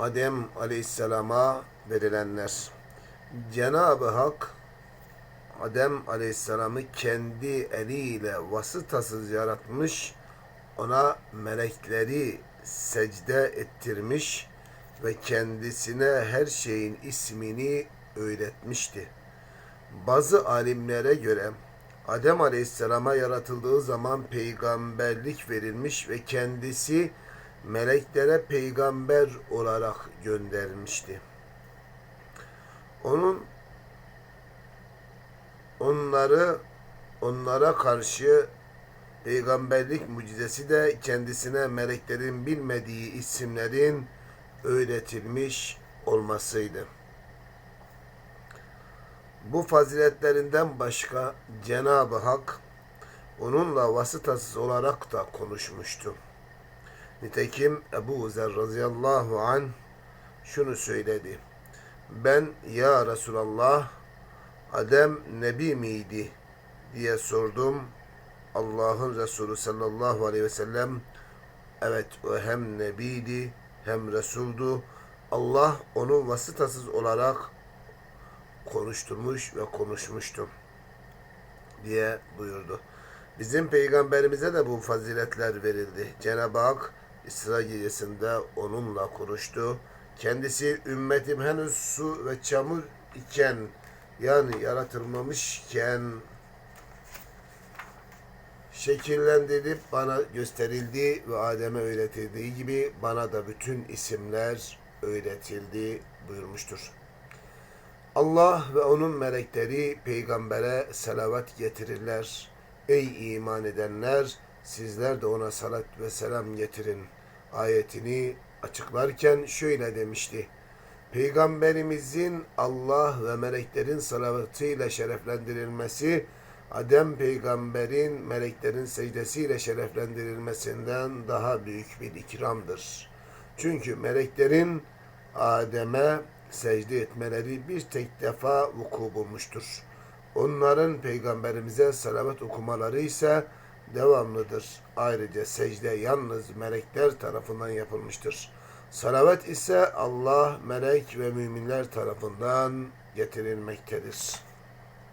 Adem Aleyhisselam'a verilenler. Cenab-ı Hak Adem Aleyhisselam'ı kendi eliyle vasıtasız yaratmış, ona melekleri secde ettirmiş ve kendisine her şeyin ismini öğretmişti. Bazı alimlere göre Adem Aleyhisselam'a yaratıldığı zaman peygamberlik verilmiş ve kendisi meleklere peygamber olarak gönderilmişti. Onun onları onlara karşı peygamberlik mucizesi de kendisine meleklerin bilmediği isimlerin öğretilmiş olmasıydı. Bu faziletlerinden başka Cenab-ı Hak onunla vasıtasız olarak da konuşmuştu. Nitekim Ebu Zer radıyallahu an şunu söyledi. Ben ya Resulallah Adem nebi miydi diye sordum. Allah'ın Resulü sallallahu aleyhi ve sellem evet o hem nebiydi hem Resuldu. Allah onu vasıtasız olarak konuşturmuş ve konuşmuştu diye buyurdu. Bizim peygamberimize de bu faziletler verildi. Cenab-ı Hak İsra gecesinde onunla konuştu. Kendisi ümmetim henüz su ve çamur iken yani yaratılmamışken şekillendirilip bana gösterildi ve Adem'e öğretildiği gibi bana da bütün isimler öğretildi buyurmuştur. Allah ve onun melekleri peygambere selavat getirirler. Ey iman edenler sizler de ona salat ve selam getirin. Ayetini açıklarken şöyle demişti. Peygamberimizin Allah ve meleklerin salavatıyla şereflendirilmesi, Adem peygamberin meleklerin secdesiyle şereflendirilmesinden daha büyük bir ikramdır. Çünkü meleklerin Adem'e secde etmeleri bir tek defa vuku bulmuştur. Onların peygamberimize salavat okumaları ise devamlıdır. Ayrıca secde yalnız melekler tarafından yapılmıştır. Salavat ise Allah, melek ve müminler tarafından getirilmektedir.